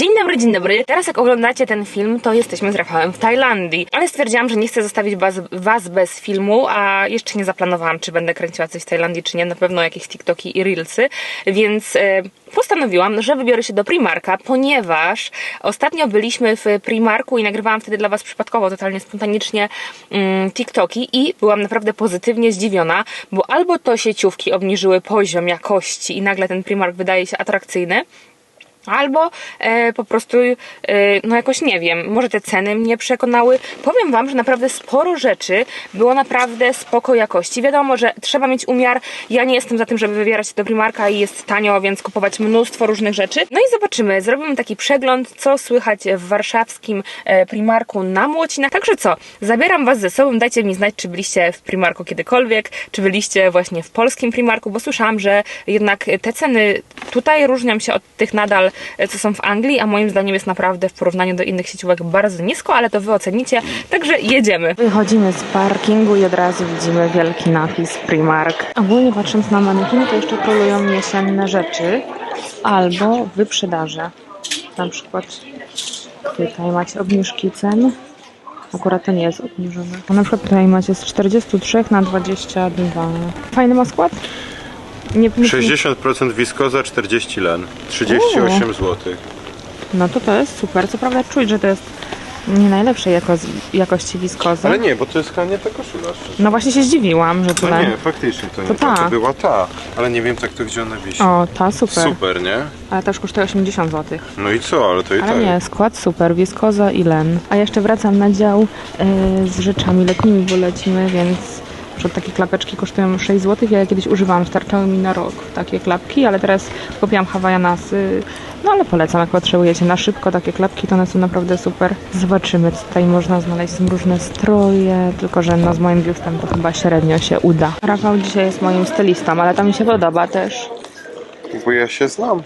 Dzień dobry, dzień dobry. Teraz jak oglądacie ten film, to jesteśmy z Rafałem w Tajlandii. Ale stwierdziłam, że nie chcę zostawić was, was bez filmu, a jeszcze nie zaplanowałam, czy będę kręciła coś w Tajlandii, czy nie. Na pewno jakieś TikToki i Reelsy. Więc e, postanowiłam, że wybiorę się do Primarka, ponieważ ostatnio byliśmy w Primarku i nagrywałam wtedy dla was przypadkowo, totalnie spontanicznie mm, TikToki i byłam naprawdę pozytywnie zdziwiona, bo albo to sieciówki obniżyły poziom jakości i nagle ten Primark wydaje się atrakcyjny, Albo e, po prostu, e, no jakoś nie wiem, może te ceny mnie przekonały. Powiem Wam, że naprawdę sporo rzeczy było naprawdę spoko jakości. Wiadomo, że trzeba mieć umiar. Ja nie jestem za tym, żeby wybierać się do Primarka i jest tanio, więc kupować mnóstwo różnych rzeczy. No i zobaczymy, zrobimy taki przegląd, co słychać w warszawskim e, Primarku na Młocinach. Także co, zabieram Was ze sobą, dajcie mi znać, czy byliście w Primarku kiedykolwiek, czy byliście właśnie w polskim Primarku, bo słyszałam, że jednak te ceny tutaj różnią się od tych nadal co są w Anglii, a moim zdaniem jest naprawdę w porównaniu do innych sieciówek bardzo nisko, ale to wy ocenicie, także jedziemy. Wychodzimy z parkingu i od razu widzimy wielki napis Primark. Ogólnie patrząc na manekiny, to jeszcze kolują jesienne rzeczy albo wyprzedaże. Na przykład tutaj macie obniżki cen. Akurat nie jest obniżone. A na przykład tutaj macie z 43 na 22. Fajny ma skład? Nie, nie, 60% wiskoza, 40 len. 38 zł. No to to jest super. Co prawda czuć, że to jest nie najlepszej jako, jakości wiskoza. Ale nie, bo to jest chyba nie ta koszula. szczerze. No właśnie się zdziwiłam, że No tyle. nie, faktycznie to nie To ta. ta. To była ta. Ale nie wiem tak to gdzie ona wisi. O, ta super. Super, nie? Ale już kosztuje 80 zł. No i co, ale to i Ale tak. nie, skład super, wiskoza i len. A jeszcze wracam na dział e, z rzeczami letnimi, bo lecimy, więc przykład takie klapeczki kosztują 6 zł. Ja je kiedyś używałam, starczały mi na rok takie klapki, ale teraz kupiłam hawaianasy. No ale polecam, jak potrzebujecie na szybko takie klapki, to one są naprawdę super. Zobaczymy, tutaj można znaleźć. Są różne stroje, tylko że no z moim biustem to chyba średnio się uda. Rafał dzisiaj jest moim stylistą, ale to mi się podoba też. Bo ja się znam.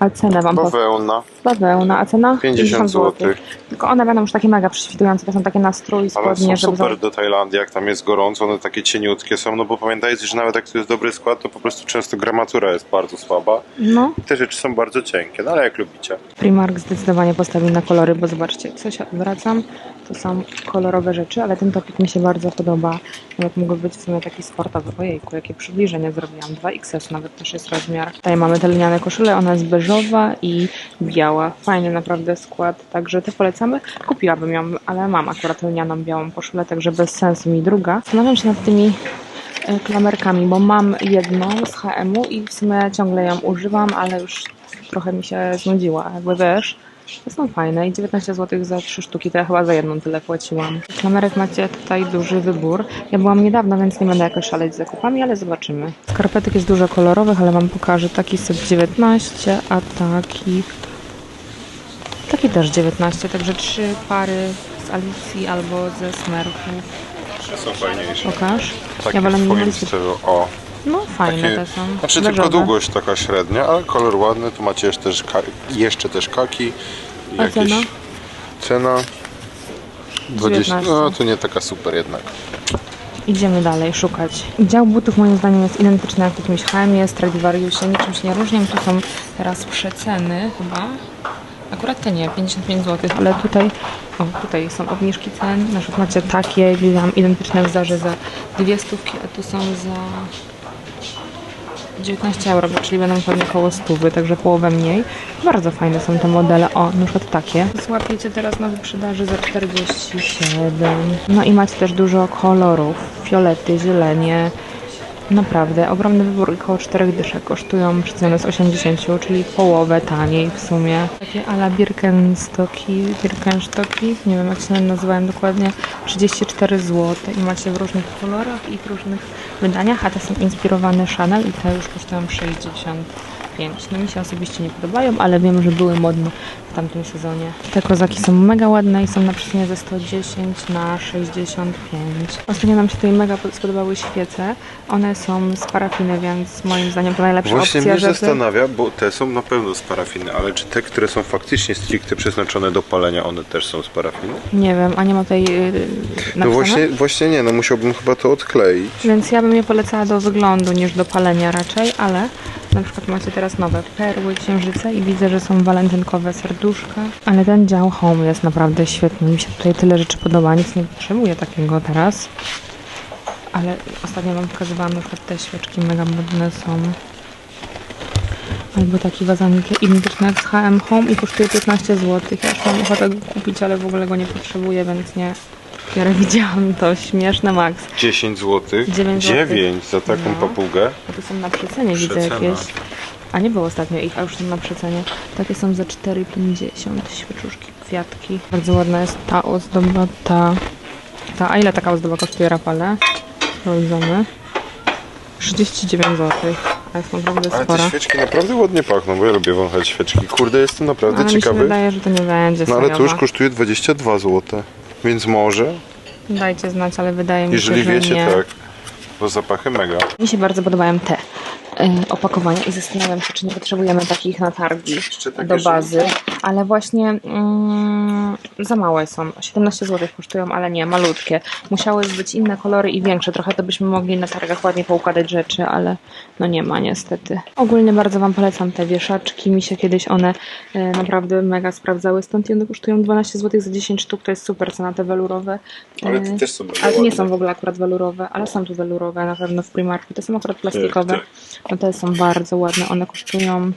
A cenę wam powiem. Bawełna. Bawełna, a cena? 50 zł. Tylko one będą już takie mega prześwitujące, to są takie na strój Ale spodnie, są żeby... super do Tajlandii, jak tam jest gorąco, one takie cieniutkie są, no bo pamiętajcie, że nawet jak to jest dobry skład, to po prostu często gramatura jest bardzo słaba. No, I te rzeczy są bardzo cienkie, no ale jak lubicie. Primark zdecydowanie postawił na kolory, bo zobaczcie, co się odwracam, to są kolorowe rzeczy, ale ten topik mi się bardzo podoba. Nawet mógł być w sumie taki sportowy. Ojejku, jakie przybliżenie zrobiłam. 2XS nawet też jest rozmiar. Tutaj mamy te liniane koszule, ona jest beżowa i biała. Fajny naprawdę skład, także te polecamy. Kupiłabym ją, ale mam akurat linianą białą koszulę, także bez sensu mi druga. Zastanawiam się nad tymi e, klamerkami, bo mam jedną z HM-u i w sumie ciągle ją używam, ale już trochę mi się znudziła, jakby wiesz. To są fajne i 19 zł za 3 sztuki, to ja chyba za jedną tyle płaciłam. Klamerek macie tutaj duży wybór. Ja byłam niedawno, więc nie będę jakoś szaleć z zakupami, ale zobaczymy. Skarpetek jest dużo kolorowych, ale wam pokażę. Taki set 19, a taki... Taki też 19, także trzy pary z Alicji albo ze. Te są fajniejsze. Pokaż. Takie ja wolę w twoim minimalisty. stylu, o. No fajne Takie, te są. znaczy tylko długość taka średnia, ale kolor ładny. Tu macie jeszcze też, ka- jeszcze też kaki. A cena? Cena 20. 19. No to nie taka super jednak. Idziemy dalej szukać. Dział butów moim zdaniem jest identyczny jak w jakimś HM, Stradivariusie, niczym się nie różnią. Tu są teraz przeceny chyba. Akurat te nie, 55 zł, ale tutaj, o, tutaj są obniżki cen. Na przykład macie takie, widziałam identyczne w Zarze za dwie stówki, a tu są za 19 euro, czyli będą pewnie około stówy, także połowę mniej. Bardzo fajne są te modele. O, na przykład takie. Złapiecie teraz na wyprzedaży za 47. No i macie też dużo kolorów. Fiolety, zielenie. Naprawdę, ogromny wybór, około 4 dyszek kosztują ceny z 80, czyli połowę taniej w sumie. Takie ala Birkenstocki, Birkenstocki, nie wiem jak się nazywają dokładnie, 34 zł i macie w różnych kolorach i w różnych wydaniach, a te są inspirowane Chanel i te już kosztują 60 5. No, mi się osobiście nie podobają, ale wiem, że były modne w tamtym sezonie. Te kozaki są mega ładne i są na przecenie ze 110 na 65. Ostatnio nam się tutaj mega spodobały świece. One są z parafiny, więc moim zdaniem to najlepsza Właśnie opcja. Właśnie mnie żeby... zastanawia, bo te są na pewno z parafiny, ale czy te, które są faktycznie stricte przeznaczone do palenia, one też są z parafiny? Nie wiem, a nie ma tej yy. No właśnie, właśnie nie, no musiałbym chyba to odkleić. Więc ja bym je polecała do wyglądu niż do palenia raczej, ale na przykład macie teraz nowe perły, księżyce i widzę, że są walentynkowe serduszka. Ale ten dział home jest naprawdę świetny. Mi się tutaj tyle rzeczy podoba. Nic nie potrzebuję takiego teraz. Ale ostatnio wam pokazywałam na przykład te świeczki mega modne są. Albo taki wazonik identyczny jak z H&M Home i kosztuje 15 zł. Ja już mam ochotę go kupić, ale w ogóle go nie potrzebuję, więc nie. Dopiero widziałam to. Śmieszne max. 10 zł. Dziewięć złotych. 9 za taką No. papugę. A tu są na przecenie, widzę Przecena. jakieś. A nie było ostatnio ich, a już są na przecenie. Takie są za 4,50 świeczuszki, kwiatki. Bardzo ładna jest ta ozdoba, ta. ta. A ile taka ozdoba kosztuje, Rafale? Sprawdzamy. 39 zł. A jest naprawdę Ale spora. te świeczki naprawdę ładnie pachną, bo ja lubię wąchać świeczki. Kurde, jestem naprawdę Ale mi się ciekawy. wydaje, że to nie będzie No ale to już kosztuje 22 zł. Więc może, Dajcie znać, ale wydaje mi jeżeli się, że wiecie, nie. tak. Bo zapachy mega. Mi się bardzo podobają te opakowania i zastanawiam się, czy nie potrzebujemy takich na targi do bazy, ale właśnie mm, za małe są. 17 zł kosztują, ale nie, malutkie. Musiały być inne kolory i większe. Trochę to byśmy mogli na targach ładnie poukładać rzeczy, ale no nie ma niestety. Ogólnie bardzo Wam polecam te wieszaczki. Mi się kiedyś one y, naprawdę mega sprawdzały. Stąd one kosztują 12 zł za 10 sztuk. To jest super cena, te welurowe. Ale Y, te też są ale nie są w ogóle akurat welurowe, ale są tu welurowe na pewno w Primarku. Te są akurat plastikowe. Te są bardzo ładne. One kosztują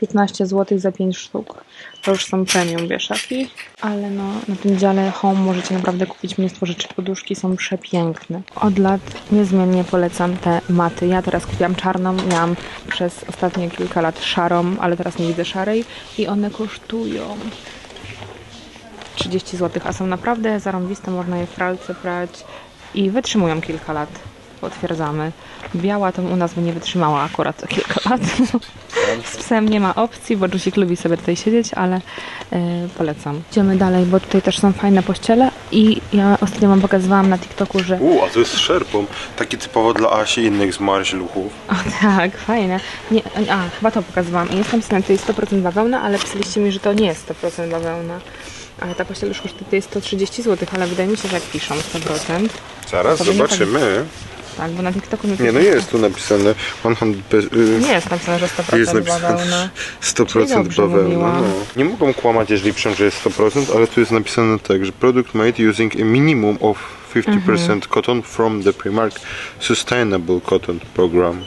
15 zł za 5 sztuk. To już są premium wieszaki, ale no na tym dziale home możecie naprawdę kupić mnóstwo rzeczy. Poduszki są przepiękne. Od lat niezmiennie polecam te maty. Ja teraz kupiłam czarną, miałam przez ostatnie kilka lat szarą, ale teraz nie widzę szarej i one kosztują 30 zł, a są naprawdę zarąbiste, można je w pralce prać i wytrzymują kilka lat. Potwierdzamy. Biała to u nas by nie wytrzymała akurat kilka lat. Z psem nie ma opcji, bo Jusik lubi sobie tutaj siedzieć, ale e, polecam. Idziemy dalej, bo tutaj też są fajne pościele i ja ostatnio wam pokazywałam na TikToku, że U, a to jest z szerpą. Taki typowo dla Asi i innych zmarzluchów. O tak, fajne. Nie, a, chyba to pokazywałam. I jest napisane, to jest 100% bawełna, ale pisaliście mi, że to nie jest 100% bawełna. Ale ta pościel już kosztuje 130 zł, ale wydaje mi się, że jak piszą 100%. Zaraz nie zobaczymy. Tak, bo na TikToku mi Nie, no jest tu napisane 100, y, Nie jest napisane, że 100% jest napisane bawełna. 100% dobrze bawełna. mówiłam. No. Nie mogą kłamać, jeżeli piszą, że jest 100%, ale tu jest napisane tak, że product made using a minimum of 50% Mhm. cotton from the Primark Sustainable Cotton Program.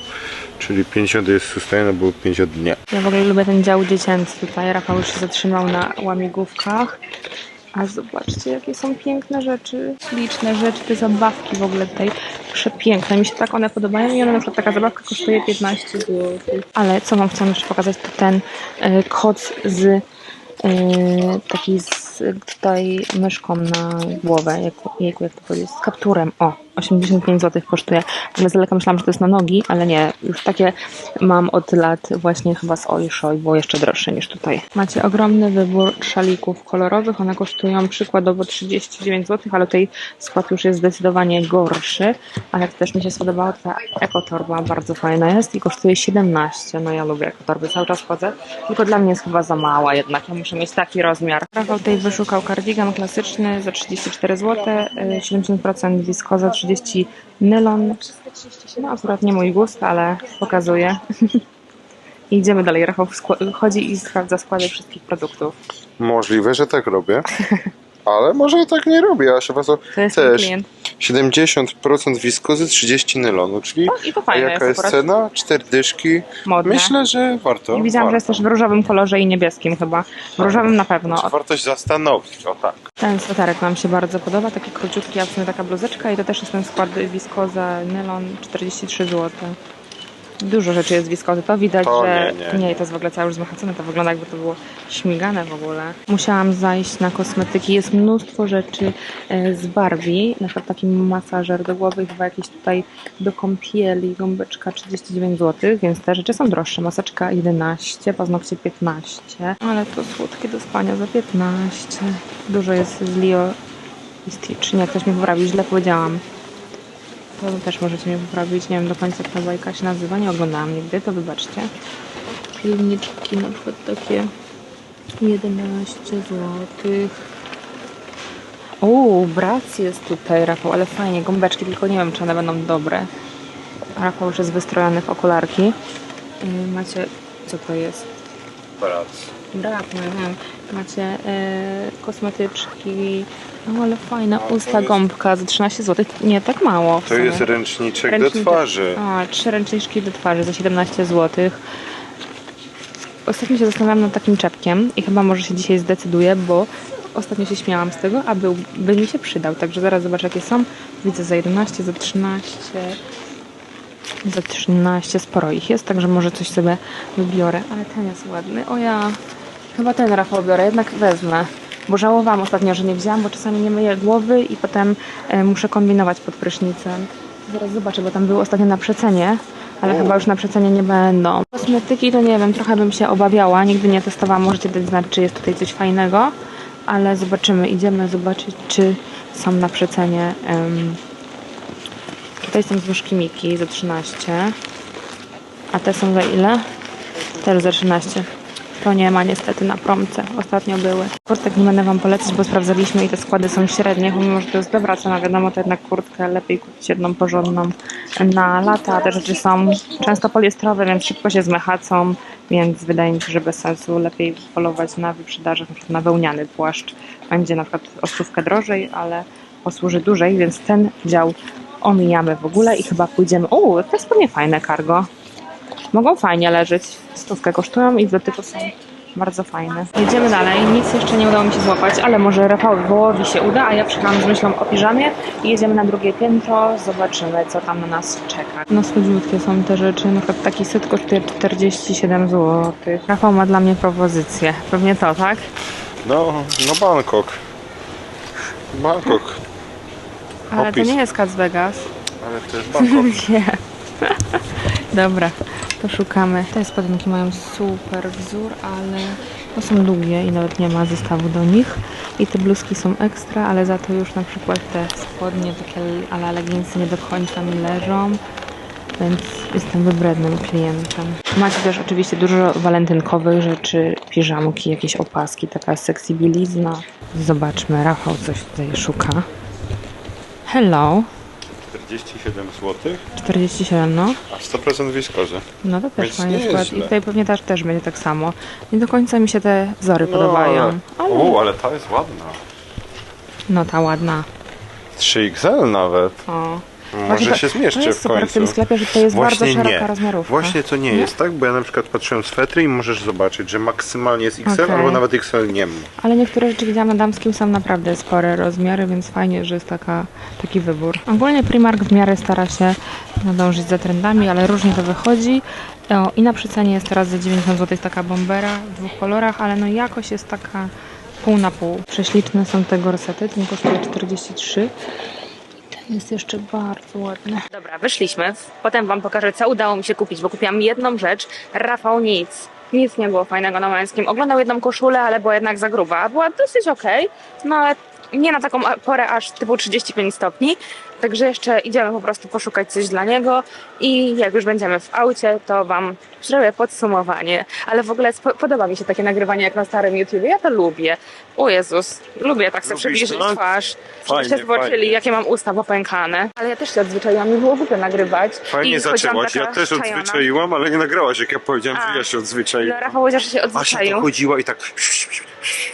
Czyli 50 jest sustainable, 50 nie. Ja w ogóle lubię ten dział dziecięcy tutaj. Rafał już się zatrzymał na łamigłówkach. A zobaczcie, jakie są piękne rzeczy, liczne rzeczy, te zabawki w ogóle tutaj przepiękne. Mi się tak one podobają i ona na przykład taka zabawka kosztuje 15 zł. Ale co wam chcę jeszcze pokazać, to ten e, koc z e, taki z tutaj myszką na głowę, jak, jejku, jak to powiedzieć, z kapturem. O, 85 zł kosztuje. Ale z daleka myślałam, że to jest na nogi, ale nie. Już takie mam od lat właśnie chyba z Oysho i było jeszcze droższe niż tutaj. Macie ogromny wybór szalików kolorowych. One kosztują przykładowo 39 zł, ale tutaj skład już jest zdecydowanie gorszy. Ale też mi się spodobało. Ta ekotorba bardzo fajna jest i kosztuje 17. No ja lubię ekotorby, cały czas chodzę. Tylko dla mnie jest chyba za mała jednak. Ja muszę mieć taki rozmiar. Rafał tutaj wyszukał kardigan klasyczny za 34 zł, y, 70% wiskoza, 30 nylon. No akurat nie mój gust, ale pokazuję. I Idziemy dalej. Rafał chodzi i sprawdza składy wszystkich produktów. Możliwe, że tak robię. Ale może tak nie robię, a się was To jest też. klient. 70% wiskozy, 30 nylonu, czyli No i to a fajne jaka jest jest cena? Cztery dyszki. Modne. Myślę, że warto. I widziałam, że jest warto. też w różowym kolorze i niebieskim chyba. W różowym na pewno. Czy warto się zastanowić, o tak. Ten sweterek nam się bardzo podoba, taki króciutki, a w sumie taka bluzeczka i to też jest ten skład wiskoza, nylon, 43 zł. Dużo rzeczy jest z wiskozy, to widać, To że nie, nie. to jest w ogóle całe już zmachacone, to wygląda jakby to było śmigane w ogóle. Musiałam zajść na kosmetyki, jest mnóstwo rzeczy e, z Barbie, na przykład taki masażer do głowy, chyba jakiś tutaj do kąpieli, gąbeczka 39 zł, więc te rzeczy są droższe, maseczka 11, paznokcie 15, ale to słodkie do spania za 15. Dużo jest z Leo i Stitch, nie, ktoś mi poprawił, źle powiedziałam. To też możecie mnie poprawić. Nie wiem do końca jak ta bajka się nazywa. Nie oglądałam nigdy, to wybaczcie. Pilniczki na przykład takie 11 zł. Uuu, brac jest tutaj, Rafał, ale fajnie. Gąbeczki, tylko nie wiem, czy one będą dobre. Rafał już jest wystrojony w okularki. Yy, Macie, co to jest? Prac. Brak, no ja wiem. Macie e, kosmetyczki. No ale fajna usta gąbka za 13 zł. Nie, tak mało. To jest ręczniczek do twarzy. A, trzy ręczniczki do twarzy za 17 zł. Ostatnio się zastanawiałam nad takim czepkiem i chyba może się dzisiaj zdecyduję, bo ostatnio się śmiałam z tego, a był, by mi się przydał. Także zaraz zobaczę jakie są. Widzę za 11, za 13, za 13, sporo ich jest, także może coś sobie wybiorę. Ale ten jest ładny. O ja, chyba ten Rafał biorę, jednak wezmę. Bo żałowałam ostatnio, że nie wzięłam, bo czasami nie myję głowy i potem e, muszę kombinować pod prysznicem. Zaraz zobaczę, bo tam były ostatnio na przecenie, ale chyba już na przecenie nie będą. Kosmetyki to nie wiem, trochę bym się obawiała. Nigdy nie testowałam, możecie dać znać, czy jest tutaj coś fajnego. Ale zobaczymy, idziemy zobaczyć, czy są na przecenie. em, Tutaj są zwyżki Miki za 13. A te są za ile? Też za 13. To nie ma niestety na promce. Ostatnio były. Kurtek nie będę Wam polecać, bo sprawdzaliśmy i te składy są średnie. Pomimo, że to jest dobra cena, wiadomo, to jednak kurtkę lepiej kupić jedną porządną na lata. Te rzeczy są często poliestrowe, więc szybko się zmechacą, więc wydaje mi się, że bez sensu lepiej polować na wyprzedażach, na przykład na wełniany płaszcz. Będzie na przykład o stówkę drożej, ale posłuży dłużej, więc ten dział omijamy w ogóle i chyba pójdziemy. O, to jest pewnie fajne cargo. Mogą fajnie leżeć. Stówkę kosztują i w dotyku są bardzo fajne. Jedziemy dalej. Nic jeszcze nie udało mi się złapać, ale może Rafałowi się uda, a ja przyjechałam z myślą o piżamie i jedziemy na drugie piętro. Zobaczymy, co tam na nas czeka. No słodziutkie są te rzeczy. Na przykład taki set kosztuje 47 zł. Rafał ma dla mnie propozycję. Pewnie to, tak? No, no Bangkok. Bangkok. Ale Opis. to nie jest Cats Vegas. Ale to jest Bangkok. Nie. Dobra, to szukamy. Te spodenki mają super wzór, ale to są długie i nawet nie ma zestawu do nich. I te bluzki są ekstra, ale za to już na przykład te spodnie, takie ale leginsy nie do końca mi leżą. Więc jestem wybrednym klientem. Macie też oczywiście dużo walentynkowych rzeczy, piżamki, jakieś opaski, taka sexy. Zobaczmy, Rafał coś tutaj szuka. Hello, 47 zł, 47 no. a 100% wiskozy. No to też Więc fajny nie jest skład. I źle. tutaj pewnie też, też będzie tak samo. Nie do końca mi się te wzory No, podobają. ale... Ale O, ale ta jest ładna. no ta ładna. 3XL nawet. O. Może Właśnie to- się zmieszczę to jest w super końcu. w tym sklepie, że to jest bardzo szeroka nie. rozmiarówka. Właśnie to nie, Nie? jest tak, bo ja na przykład patrzyłem swetry i możesz zobaczyć, że maksymalnie jest XL Okej. albo nawet XL nie ma. Ale niektóre rzeczy widziałam na damskim są naprawdę spore rozmiary, więc fajnie, że jest taka, taki wybór. Ogólnie Primark w miarę stara się nadążyć za trendami, ale różnie to wychodzi. O, I na przecenie jest teraz za 90 zł taka bombera w dwóch kolorach, ale no jakość jest taka pół na pół. Prześliczne są te gorsety, ten kosztuje 43. Jest jeszcze bardzo ładny. Dobra, wyszliśmy. Potem Wam pokażę, co udało mi się kupić, bo kupiłam jedną rzecz. Rafał nic. Nic nie było fajnego na męskim. Oglądał jedną koszulę, ale była jednak za gruba. Była dosyć okej, no ale nie na taką porę aż typu 35 stopni. Także jeszcze idziemy po prostu poszukać coś dla niego i jak już będziemy w aucie, to Wam zrobię podsumowanie. Ale w ogóle podoba mi się takie nagrywanie jak na starym YouTubie. Ja to lubię. O Jezus, lubię tak sobie Lubisz, przybliżyć no? twarz, Fajnie, żebyście zobaczyli, fajnie. jakie mam usta popękane. Ale ja też się odzwyczaiłam, nie było głupio nagrywać. Fajnie I zaczęłaś, ja też czajona. odzwyczaiłam, ale nie nagrałaś, jak ja powiedziałem, A. że ja się odzwyczaiłem. No, Rafał chociaż się Asia to odzwyczaił. chodziła i tak...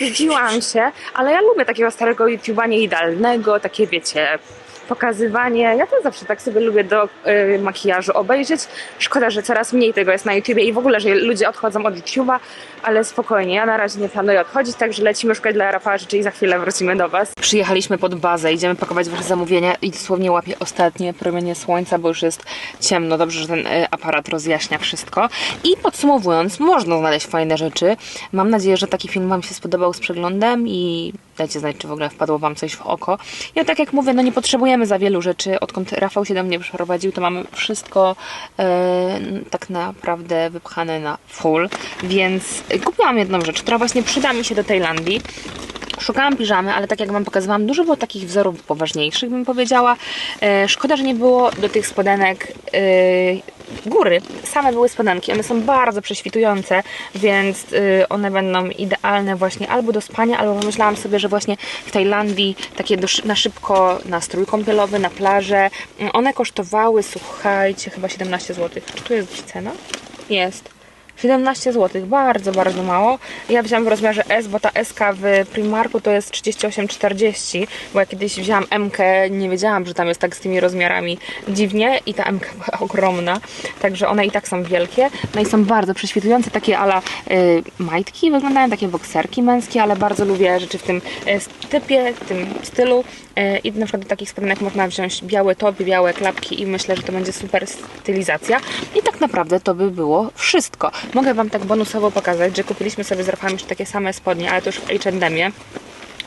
Zdziwiłam się, ale ja lubię takiego starego YouTube'a nieidealnego, takie wiecie, pokazywanie. Ja też zawsze tak sobie lubię do y, makijażu obejrzeć. Szkoda, że coraz mniej tego jest na YouTubie i w ogóle, że ludzie odchodzą od YouTube'a, ale spokojnie, ja na razie nie planuję odchodzić, także lecimy szukać dla Rafała rzeczy i za chwilę wrócimy do Was. Przyjechaliśmy pod bazę, idziemy pakować Wasze zamówienia i dosłownie łapię ostatnie promienie słońca, bo już jest ciemno. Dobrze, że ten y, aparat rozjaśnia wszystko. I podsumowując, można znaleźć fajne rzeczy. Mam nadzieję, że taki film Wam się spodobał z przeglądem i dajcie znać, czy w ogóle wpadło Wam coś w oko. Ja tak jak mówię, no nie potrzebujemy za wielu rzeczy. Odkąd Rafał się do mnie przeprowadził, to mamy wszystko e, tak naprawdę wypchane na full. Więc kupiłam jedną rzecz, która właśnie przyda mi się do Tajlandii. Szukałam piżamy, ale tak jak Wam pokazywałam, dużo było takich wzorów poważniejszych, bym powiedziała. E, szkoda, że nie było do tych spodenek e, góry. Same były spodenki. One są bardzo prześwitujące, więc e, one będą idealne właśnie albo do spania, albo pomyślałam sobie, że właśnie w Tajlandii takie na szybko na strój kąpielowy, na plażę. Mm, One kosztowały, słuchajcie, chyba 17 zł. Czy tu jest cena? Jest. 17 zł, bardzo, bardzo mało. Ja wziąłam w rozmiarze S, bo ta SK w Primarku to jest 38,40, bo ja kiedyś wzięłam MK, nie wiedziałam, że tam jest tak z tymi rozmiarami dziwnie i ta MK była ogromna, także one i tak są wielkie. No i są bardzo prześwitujące, takie ala y, majtki wyglądają, takie bokserki męskie, ale bardzo lubię rzeczy w tym y, typie, w tym stylu. Y, I na przykład do takich spodenek można wziąć białe topy, białe klapki i myślę, że to będzie super stylizacja. I tak naprawdę to by było wszystko. Mogę Wam tak bonusowo pokazać, że kupiliśmy sobie z Rafałem jeszcze takie same spodnie, ale to już w H&Mie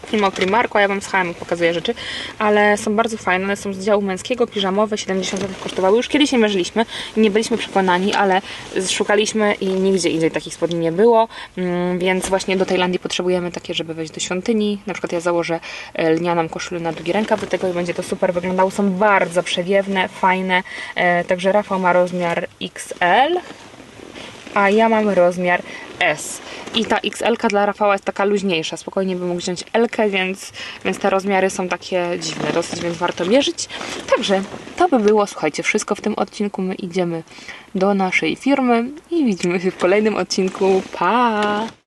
film o Primarku, a ja Wam z H&M pokazuję rzeczy, ale są bardzo fajne, one są z działu męskiego, piżamowe, 70 zł kosztowały. Już kiedyś je mierzyliśmy i nie byliśmy przekonani, ale szukaliśmy i nigdzie indziej takich spodni nie było, mm, więc właśnie do Tajlandii potrzebujemy takie, żeby wejść do świątyni. Na przykład ja założę e, lnianą koszulę na długi rękaw do tego i będzie to super wyglądało. Są bardzo przewiewne, fajne, e, także Rafał ma rozmiar XL, a ja mam rozmiar S. I ta XL dla Rafała jest taka luźniejsza. Spokojnie bym mógł wziąć L, więc, więc te rozmiary są takie dziwne dosyć, więc warto mierzyć. Także to by było, słuchajcie, wszystko w tym odcinku. My idziemy do naszej firmy i widzimy się w kolejnym odcinku. Pa!